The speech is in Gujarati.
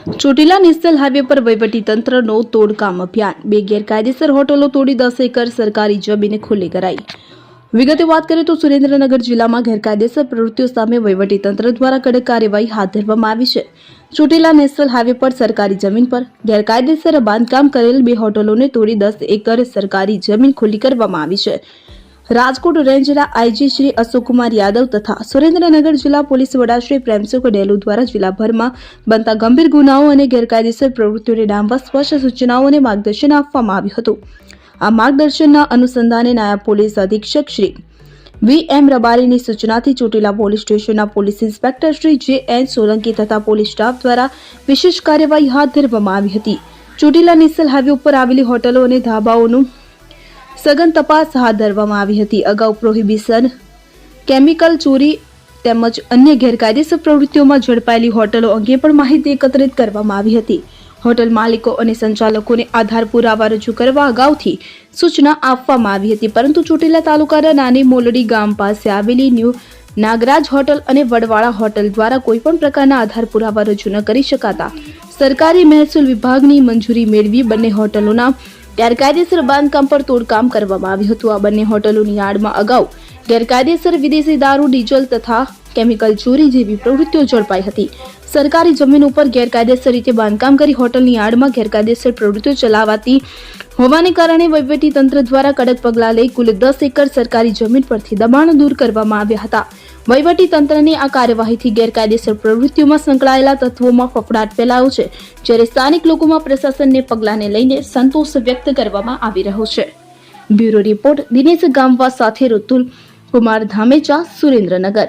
ચોટીલા નેશનલ હાઈવે પર તંત્રનો તોડકામ અભિયાન. બે ગેરકાયદેસર હોટલો તોડી દસ એકર સરકારી જમીન ખુલ્લી કરાઈ. વિગતે વાત કરીએ તો સુરેન્દ્રનગર જિલ્લામાં ગેરકાયદેસર પ્રવૃત્તિઓ સામે તંત્ર દ્વારા કડક કાર્યવાહી હાથ ધરવામાં આવી છે. ચોટીલા નેશનલ હાઈવે પર સરકારી જમીન પર ગેરકાયદેસર બાંધકામ કરેલ બે હોટલોને તોડી દસ એકર સરકારી જમીન ખુલ્લી કરવામાં આવી છે. રાજકોટ રેન્જના આઈજી શ્રી અશોકકુમાર યાદવ તથા સુરેન્દ્રનગર જિલ્લા પોલીસ વડા શ્રી પ્રેમસુખ ડેલુ દ્વારા જિલ્લાભરમાં બનતા ગંભીર ગુનાઓ અને ગેરકાયદેસર પ્રવૃત્તિઓને ડામવા સ્પષ્ટ સૂચનાઓ અને માર્ગદર્શન આપવામાં આવ્યું હતું. આ માર્ગદર્શનના અનુસંધાને નાયબ પોલીસ અધિક્ષક શ્રી વી એમ રબારીની સૂચનાથી ચોટીલા પોલીસ સ્ટેશનના police inspector Shri J N Solanki તથા પોલીસ સ્ટાફ દ્વારા વિશેષ કાર્યવાહી હાથ ધરવામાં આવી હતી. ચોટીલા નિસલ હાઈવે ઉપર આવેલી હોટલો અને ધાબાઓનું સઘન તપાસ હાથ ધરવામાં આવી હતી. અગાઉ પ્રોહિબિશન, કેમિકલ ચોરી તેમજ અન્ય ગેરકાયદેસર પ્રવૃત્તિઓમાં ઝડપાયેલી હોટલો અંગે પણ માહિતી એકત્રિત કરવામાં આવી હતી. હોટલ માલિકો અને સંચાલકોને આધાર પુરાવા રજૂ કરવા અગાઉથી સૂચના આપવામાં આવી હતી. પરંતુ ચોટીલા તાલુકાના નાની મોલડી ગામ પાસે આવેલી ન્યૂ નાગરાજ હોટલ અને વડવાળા હોટલ દ્વારા કોઈપણ પ્રકારના આધાર પુરાવા રજૂ ન કરી શકાતા સરકારી મહેસૂલ વિભાગની મંજૂરી મેળવી બંને હોટલોના ગેરકાયદેસર બાંધકામ પર તોડકામ કરવામાં આવ્યું હતું. આ બંને હોટલોની આડમાં અગાઉ ગેરકાયદેસર વિદેશી દારૂ, ડીઝલ તથા કેમિકલ ચોરી જેવી પ્રવૃત્તિઓ ઝડપાઈ હતી. સરકારી જમીન ઉપર ગેરકાયદેસર રીતે બાંધકામ કરી હોટલની આડમાં ગેરકાયદેસર પ્રવૃત્તિઓ ચલાવાતી હોવાને કારણે વહીવટી તંત્ર દ્વારા કડક પગલાં લઈ કુલ દસ એકર સરકારી જમીન પરથી દબાણ દૂર કરવામાં આવ્યા હતા. તંત્રની આ કાર્યવાહીથી ગેરકાયદેસર પ્રવૃત્તિઓમાં સંકળાયેલા તત્વોમાં ફફડાટ ફેલાયો છે, જ્યારે સ્થાનિક લોકોમાં પ્રશાસનને પગલાંને લઈને સંતોષ વ્યક્ત કરવામાં આવી રહ્યો છે. બ્યુરો રિપોર્ટ દિનેશ ગામવા સાથે ઋતુલ કુમાર ધામેચા સુરેન્દ્રનગર.